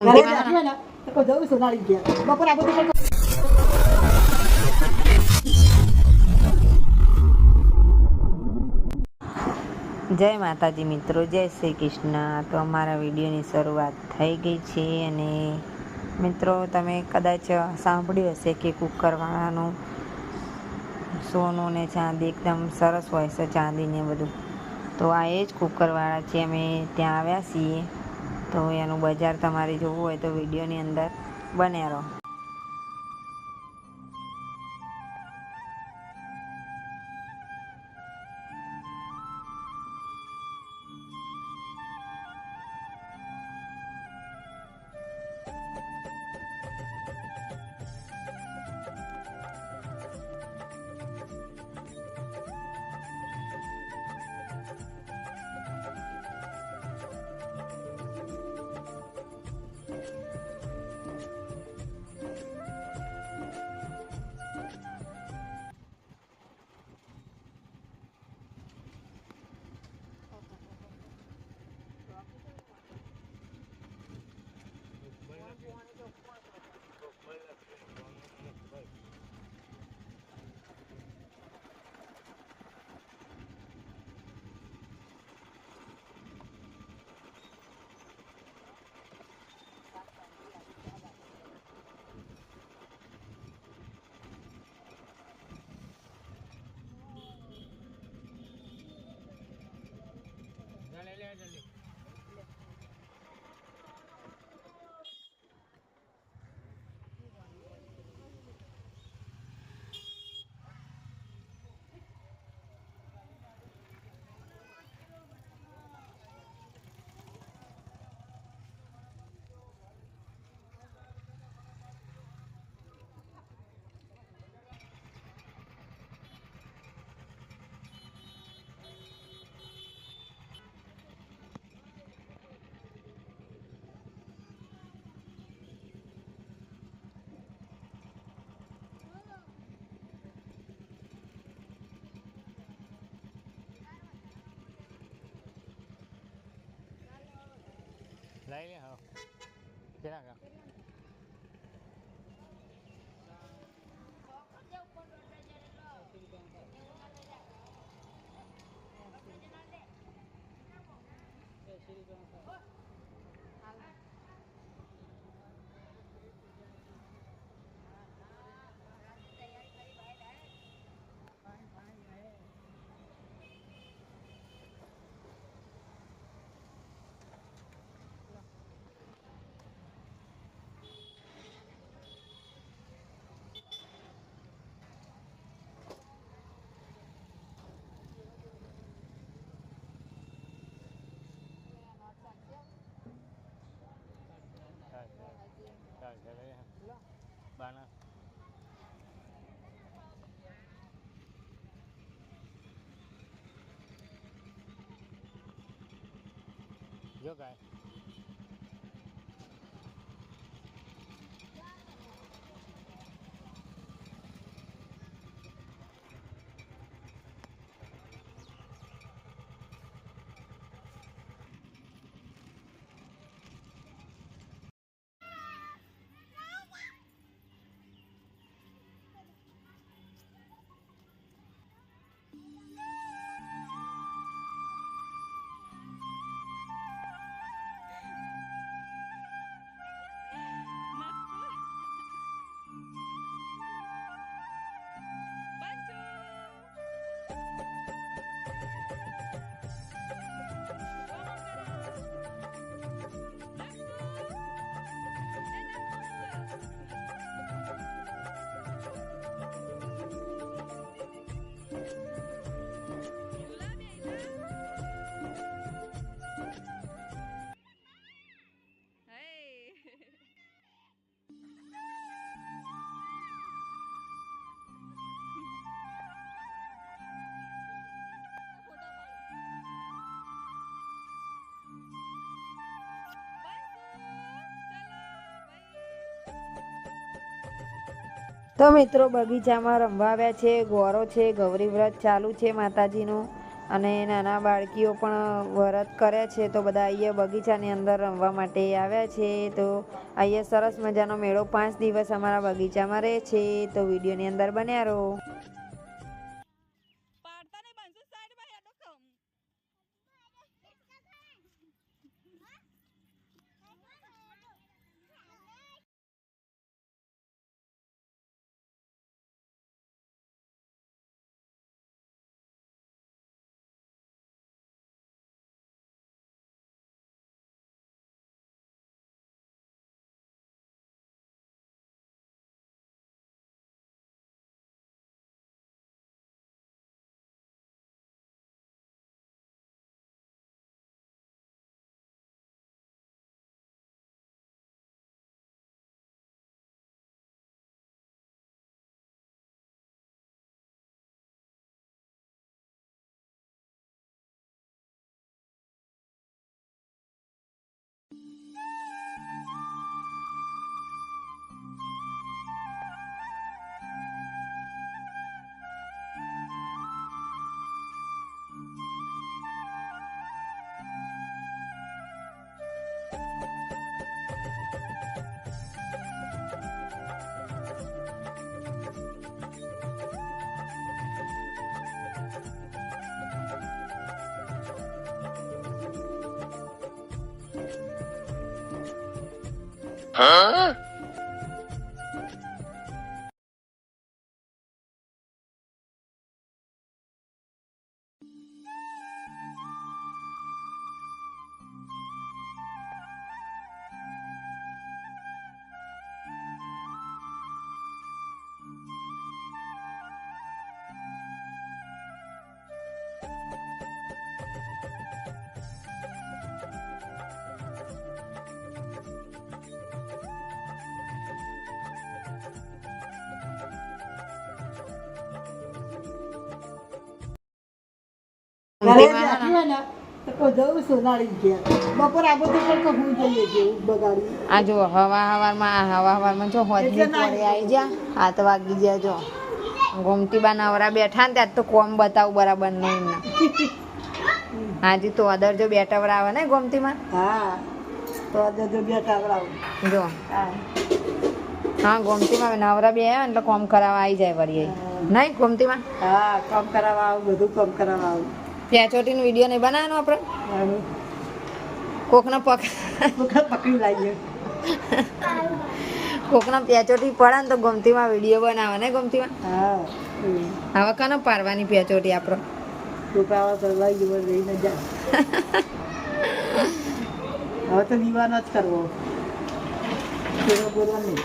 જય માતાજી મિત્રો જય શ્રી કૃષ્ણ. તો અમારા વિડીયોની શરૂઆત થઈ ગઈ છે અને મિત્રો તમે કદાચ સાંભળ્યું હશે કે કુકરવાળાનું સોનું ને ચાંદી એકદમ સરસ હોય છે ચાંદી ને બધું. તો આ એ જ કુકરવાળા છે અમે ત્યાં આવ્યા છીએ. તો એનું બજાર તમારે જોવું હોય તો વિડીયોની અંદર બન્યા રહો. Dale, oh. Ven. bạn ạ. Dứt rồi તો મિત્રો, બગીચામાં રમવા આવ્યા છે, ગોરો છે, ગૌરી વ્રત ચાલુ છે માતાજીનું. અને નાના બાળકીઓ પણ વ્રત કરે છે. તો બધા અહીંયા બગીચાની અંદર રમવા માટે આવ્યા છે. તો અહીંયા સરસ મજાનો મેળો પાંચ દિવસ અમારા બગીચામાં રહે છે. તો વિડીયોની અંદર બન્યા રહો. 嗯 આ તો હું જઈએ જેવું બગાડી. આ જો હવા હવારમાં હવા હવારમાં જો હોજની એટલે આવી જા હાથ વાગી ગયા જો. ગોમતી બા નવરા બેઠા ને ત્યાં તો કોમ બતાવું બરાબર નહીં હાજી તો અદર જો બેટવરા આવે ને ગોમતીમાં? હા તો જો બે જો. હા. હા ગોમતીમાં નવરા બે આવે એટલે કોમ કરાવવા આવી જાય વળી નહીં ગોમતીમાં? હા કોમ કરાવવા આવું બધું કોમ કરાવવા આવું. પ્યાચોટીનો વીડિયો નહીં બનાવવાનો આપણે? હારું. પક પકડી લાવીએ કોકના પ્યાચોટી પડે ને તો ગમતીમાં વીડિયો બનાવે ને ગોમતીમાં? હા. હવે કનો પારવાની પ્યાચોટી આપણો? હવે તો દીવાનો જ કરવો. પૂરો પૂરો નહીં.